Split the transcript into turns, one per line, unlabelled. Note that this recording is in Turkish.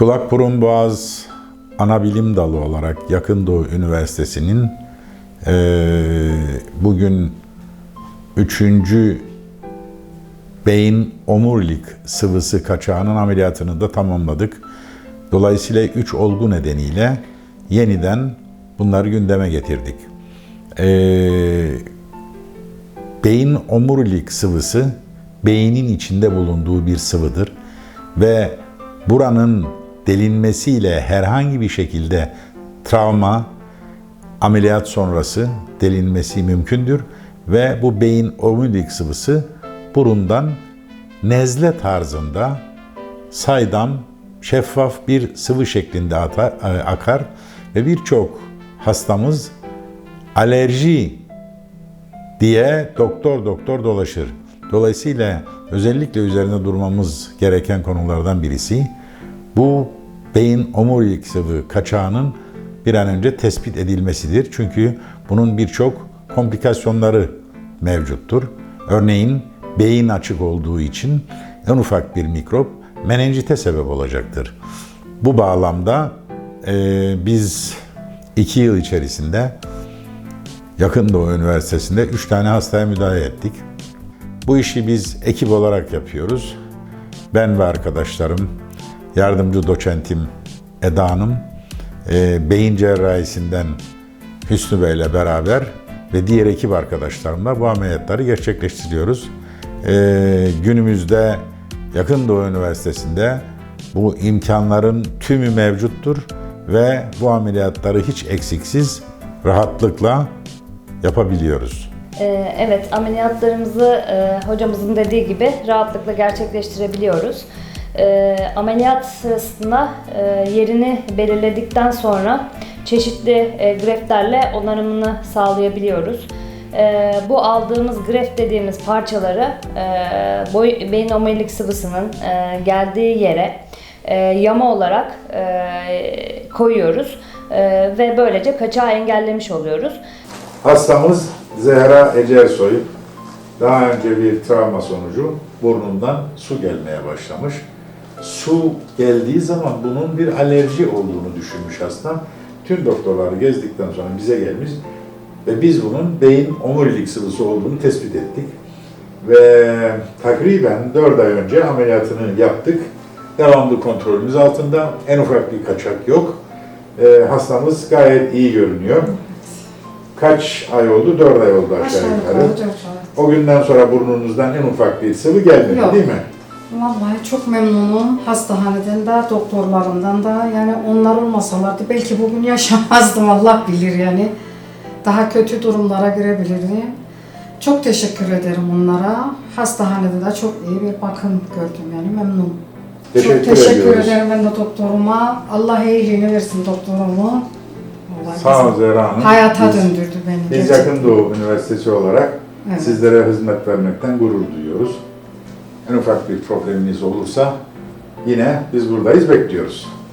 Kulak burun boğaz ana bilim dalı olarak Yakın Doğu Üniversitesi'nin eee, bugün üçüncü beyin omurilik sıvısı kaçağının ameliyatını da tamamladık. Dolayısıyla üç olgu nedeniyle yeniden bunları gündeme getirdik. Eee beyin omurilik sıvısı beynin içinde bulunduğu bir sıvıdır ve buranın delinmesiyle herhangi bir şekilde travma, ameliyat sonrası delinmesi mümkündür ve bu beyin omurilik sıvısı burundan nezle tarzında saydam, şeffaf bir sıvı şeklinde atar, akar ve birçok hastamız alerji diye doktor doktor dolaşır. Dolayısıyla özellikle üzerinde durmamız gereken konulardan birisi bu beyin omurilik sıvı kaçağının bir an önce tespit edilmesidir. Çünkü bunun birçok komplikasyonları mevcuttur. Örneğin beyin açık olduğu için en ufak bir mikrop menenjite sebep olacaktır. Bu bağlamda eee, biz iki yıl içerisinde Yakın Doğu Üniversitesi'nde 3 tane hastaya müdahale ettik. Bu işi biz ekip olarak yapıyoruz. Ben ve arkadaşlarım, yardımcı doçentim Eda Hanım, e, beyin cerrahisinden Hüsnü Bey ile beraber ve diğer ekip arkadaşlarımla bu ameliyatları gerçekleştiriyoruz. E, günümüzde Yakın Doğu Üniversitesi'nde bu imkanların tümü mevcuttur ve bu ameliyatları hiç eksiksiz, rahatlıkla yapabiliyoruz.
Ee, Evet, ameliyatlarımızı e, hocamızın dediği gibi rahatlıkla gerçekleştirebiliyoruz. Ee, Ameliyat sırasında e, yerini belirledikten sonra çeşitli e, greftlerle onarımını sağlayabiliyoruz. Ee, Bu aldığımız greft dediğimiz parçaları e, boy- beyin omurilik sıvısının e, geldiği yere e, yama olarak e, koyuyoruz E, ve böylece kaçağı engellemiş oluyoruz.
Hastamız Zehra Ecersoy daha önce bir travma sonucu burnundan su gelmeye başlamış. Su geldiği zaman bunun bir alerji olduğunu düşünmüş hastam. Tüm doktorları gezdikten sonra bize gelmiş ve biz bunun beyin omurilik sıvısı olduğunu tespit ettik. Ve takriben 4 ay önce ameliyatını yaptık. Devamlı kontrolümüz altında. En ufak bir kaçak yok. Ee, hastamız gayet iyi görünüyor. Kaç ay oldu? 4 ay oldu aşağı yukarı. O günden sonra burnunuzdan en ufak bir sıvı gelmedi
Yok.
değil mi?
Vallahi çok memnunum hastahaneden de doktorlarından da yani onlar olmasalardı belki bugün yaşamazdım Allah bilir yani. Daha kötü durumlara girebilirdim. Çok teşekkür ederim onlara. Hastanede de çok iyi bir bakım gördüm yani memnunum.
Teşekkür
çok teşekkür
ediyoruz.
ederim ben de doktoruma. Allah iyiliğini versin doktorumu. Vallahi
Sağ ol Zehra Hanım.
Hayata
Biz-
döndürdü beni.
Biz
gerçekten.
Yakın Doğu Üniversitesi olarak
Evet.
sizlere hizmet vermekten gurur duyuyoruz. En ufak bir probleminiz olursa yine biz buradayız bekliyoruz.